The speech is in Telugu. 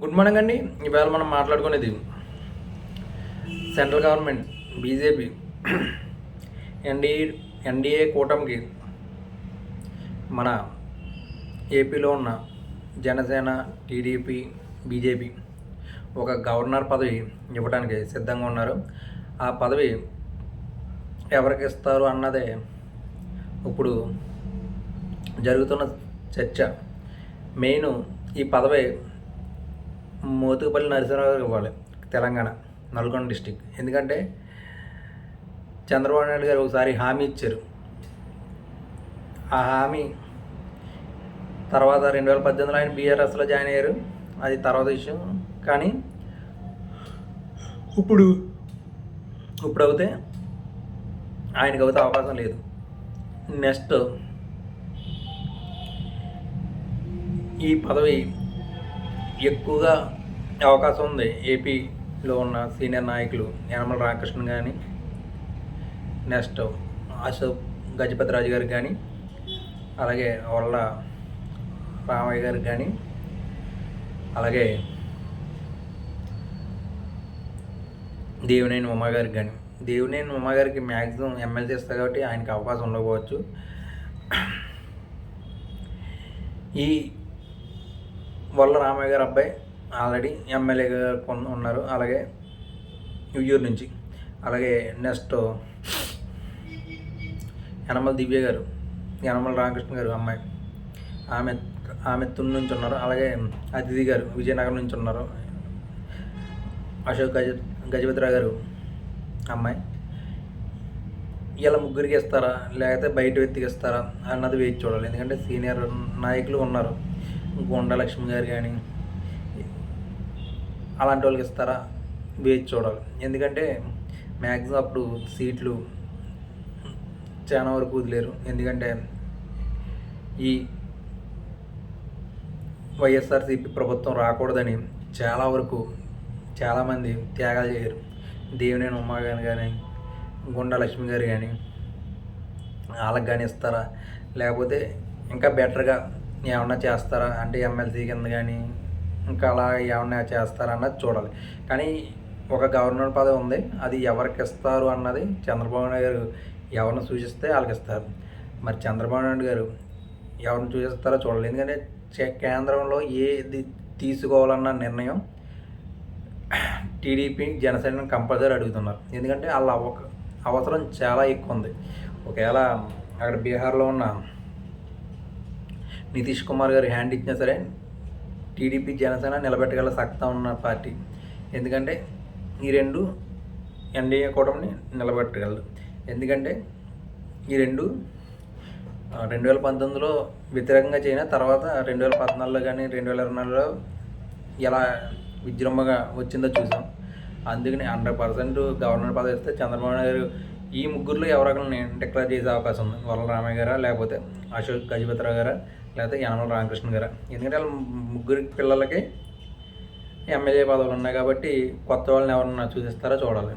గుడ్ మార్నింగ్ అండి. ఇవాళ మనం మాట్లాడుకునేది central government BJP NDA NDA కూటమికి మన ఏపీలో ఉన్న జనసేన టీడీపీ బీజేపీ ఒక గవర్నర్ పదవి ఇవ్వడానికి సిద్ధంగా ఉన్నారు. ఆ పదవి ఎవరికి ఇస్తారు అన్నదే ఇప్పుడు జరుగుతున్న చర్చ. మెయిన్ ఈ పదవి మోతుకుపల్లి నరసింహరావు గారికి ఇవ్వాలి తెలంగాణ నల్గొండ డిస్టిక్. ఎందుకంటే చంద్రబాబు నాయుడు గారు ఒకసారి హామీ ఇచ్చారు. ఆ హామీ తర్వాత రెండు వేల పద్దెనిమిదిలో ఆయన బీఆర్ఎస్లో జాయిన్ అయ్యారు. అది తర్వాత విషయం కానీ ఇప్పుడు ఇప్పుడు అవుతే ఆయనకు అవుతే అవకాశం లేదు. నెక్స్ట్ ఈ పదవి ఎక్కువగా అవకాశం ఉంది. ఏపీలో ఉన్న సీనియర్ నాయకులు యనమల రామకృష్ణ కానీ నెక్స్ట్ అశోక్ గజపతి రాజు గారికి కానీ అలాగే వల్ల రామయ్య గారికి కానీ అలాగే దేవినేని ఉమా గారికి కానీ దేవినేని ఉమా గారికి మ్యాక్సిమం ఎమ్మెల్సీ ఇస్తారు కాబట్టి ఆయనకి అవకాశం ఉండకపోవచ్చు. ఈ వల్ల రామయ్య గారు అబ్బాయి. ఆల్రెడీ ఎమ్మెల్యేగా కొన్ని ఉన్నారు. అలాగే ఉయ్యూరు నుంచి. అలాగే నెక్స్ట్ యనమల దివ్య గారు యనమల రామకృష్ణ గారు అమ్మాయి. ఆమె ఆమె తుని నుంచి ఉన్నారు. అలాగే అతిథి గారు విజయనగరం నుంచి ఉన్నారు. అశోక్ గజ గజపతిరావు గారు అమ్మాయి. ఇలా ముగ్గురికి ఇస్తారా? లేకపోతే బయట వ్యక్తికి ఇస్తారా? అన్నది వేచి చూడాలి. ఎందుకంటే సీనియర్ నాయకులు ఉన్నారు. గుండా లక్ష్మి గారు కానీ అలాంటి వాళ్ళకి ఇస్తారా? వేచి చూడాలి. ఎందుకంటే మ్యాక్సిమం అప్పుడు సీట్లు చాలా వరకు వదిలేరు. ఎందుకంటే ఈ వైఎస్ఆర్సీపీ ప్రభుత్వం రాకూడదని చాలా వరకు చాలామంది త్యాగాలు చేయరు. దేవినేని ఉమా గారు కానీ గుండా లక్ష్మి గారు కానీ వాళ్ళకి కానీ ఇస్తారా? లేకపోతే ఇంకా బెటర్గా ఏమన్నా చేస్తారా? అంటే ఎమ్మెల్సీ కింద కానీ ఇంకా అలా ఏమన్నా చేస్తారా అన్నది చూడాలి. కానీ ఒక గవర్నర్ పదవి ఉంది. అది ఎవరికి ఇస్తారు అన్నది చంద్రబాబు నాయుడు గారు ఎవరిని సూచిస్తే వాళ్ళకి ఇస్తారు. మరి చంద్రబాబు నాయుడు గారు ఎవరిని సూచిస్తారో చూడాలి. ఎందుకంటే చే- కేంద్రంలో ఏది తీసుకోవాలన్న నిర్ణయం టీడీపీ జనసేన కంపల్సరీ అడుగుతున్నారు. ఎందుకంటే వాళ్ళ అవ అవసరం చాలా ఎక్కువ ఉంది. ఒకవేళ అక్కడ బీహార్లో ఉన్న నితీష్ కుమార్ గారు హ్యాండ్ ఇచ్చినా సరే టీడీపీ జనసేన నిలబెట్టగల సత్తా ఉన్న పార్టీ. ఎందుకంటే ఈ రెండు ఎన్డీఏ కూటమిని నిలబెట్టగలదు. ఎందుకంటే ఈ రెండు రెండు వేల పంతొమ్మిదిలో వ్యతిరేకంగా చేయన తర్వాత రెండు వేల పద్నాలుగులో కానీ రెండు వేల ఇరవై నాలుగులో ఎలా విజృంభంగా వచ్చిందో చూసాం. అందుకని హండ్రెడ్ పర్సెంట్ గవర్నర్ పదవి ఇస్తే చంద్రబాబు నాయుడు గారు ఈ ముగ్గురులో ఎవరొకరిని డిక్లేర్ చేసే అవకాశం ఉంది. వరల రామయ్య గారా లేకపోతే అశోక్ గజపతిరావు గారా లేకపోతే యనమల రామకృష్ణ గారు. ఎందుకంటే వాళ్ళ ముగ్గురి పిల్లలకి ఎమ్మెల్యే పదవులు ఉన్నాయి కాబట్టి కొత్త వాళ్ళని ఎవరన్నా చూపిస్తారో చూడాలి.